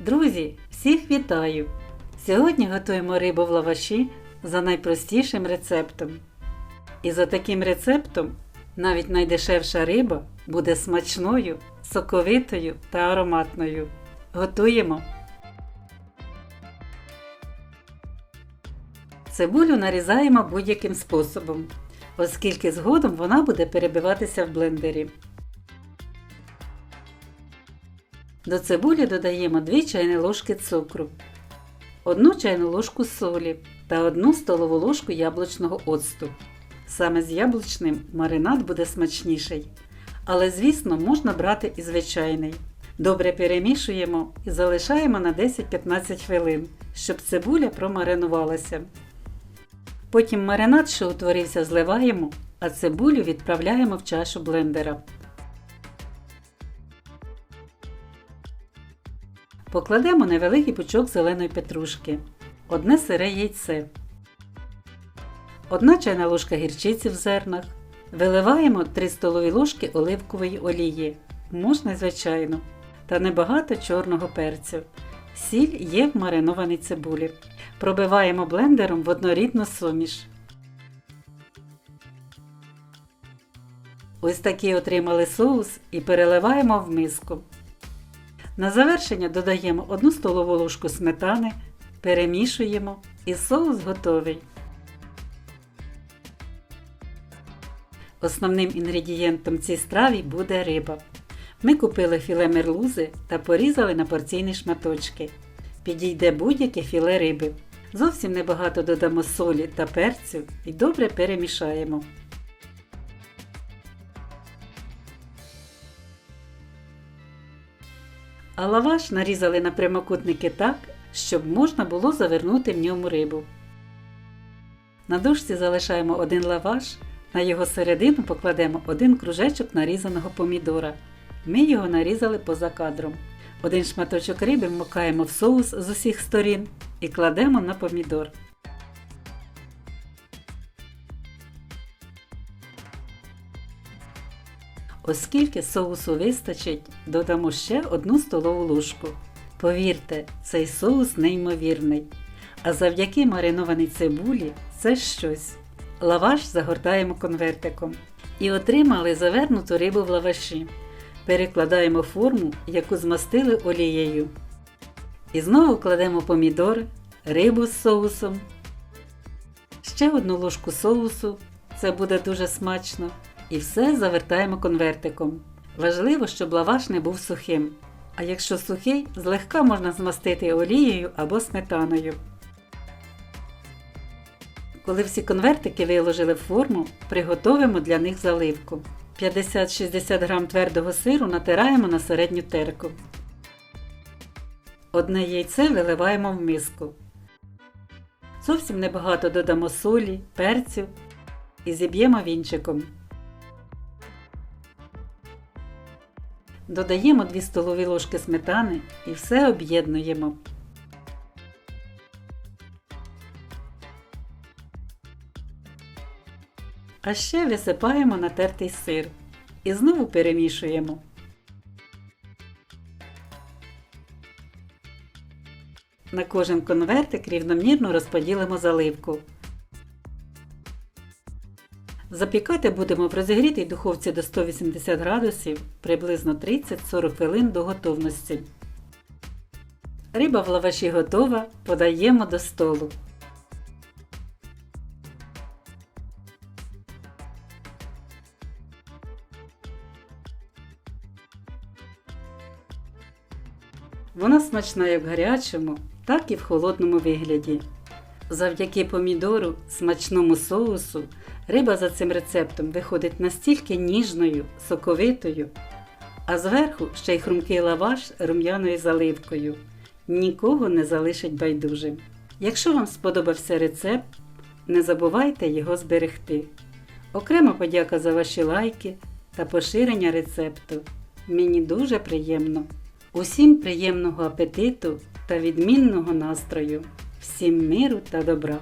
Друзі, всіх вітаю! Сьогодні готуємо рибу в лаваші за найпростішим рецептом. І за таким рецептом навіть найдешевша риба буде смачною, соковитою та ароматною. Готуємо! Цибулю нарізаємо будь-яким способом, оскільки згодом вона буде перебиватися в блендері. До цибулі додаємо 2 чайні ложки цукру, 1 чайну ложку солі та 1 столову ложку яблучного оцту. Саме з яблучним маринад буде смачніший. Але, звісно, можна брати і звичайний. Добре перемішуємо і залишаємо на 10-15 хвилин, щоб цибуля промаринувалася. Потім маринад, що утворився, зливаємо, а цибулю відправляємо в чашу блендера. Покладемо невеликий пучок зеленої петрушки, одне сире яйце, одна чайна ложка гірчиці в зернах. Виливаємо 3 столові ложки оливкової олії, можна звичайно, та небагато чорного перцю. Сіль є в маринованій цибулі. Пробиваємо блендером в однорідну суміш. Ось такий отримали соус і переливаємо в миску. На завершення додаємо 1 столову ложку сметани, перемішуємо і соус готовий. Основним інгредієнтом цій страві буде риба. Ми купили філе мерлузи та порізали на порційні шматочки. Підійде будь-яке філе риби. Зовсім небагато додамо солі та перцю і добре перемішаємо. А лаваш нарізали на прямокутники так, щоб можна було завернути в ньому рибу. На дошці залишаємо один лаваш, на його середину покладемо один кружечок нарізаного помідора. Ми його нарізали поза кадром. Один шматочок риби вмикаємо в соус з усіх сторін і кладемо на помідор. Оскільки соусу вистачить, додамо ще одну столову ложку. Повірте, цей соус неймовірний. А завдяки маринованій цибулі це щось. Лаваш загортаємо конвертиком. І отримали завернуту рибу в лаваші. Перекладаємо форму, яку змастили олією. І знову кладемо помідори, рибу з соусом. Ще одну ложку соусу. Це буде дуже смачно. І все завертаємо конвертиком. Важливо, щоб лаваш не був сухим. А якщо сухий, злегка можна змастити олією або сметаною. Коли всі конвертики виложили в форму, приготовимо для них заливку. 50-60 г твердого сиру натираємо на середню терку. Одне яйце виливаємо в миску. Зовсім небагато додамо солі, перцю і зіб'ємо вінчиком. Додаємо 2 столові ложки сметани і все об'єднуємо. А ще висипаємо натертий сир і знову перемішуємо. На кожен конвертик рівномірно розподілимо заливку. Запікати будемо в розігрітій духовці до 180 градусів приблизно 30-40 хвилин до готовності. Риба в лаваші готова, подаємо до столу. Вона смачна як в гарячому, так і в холодному вигляді. Завдяки помідору, смачному соусу, риба за цим рецептом виходить настільки ніжною, соковитою, а зверху ще й хрумкий лаваш рум'яною заливкою. Нікого не залишить байдужим. Якщо вам сподобався рецепт, не забувайте його зберегти. Окрема подяка за ваші лайки та поширення рецепту. Мені дуже приємно. Усім приємного апетиту та відмінного настрою! Всім миру та добра!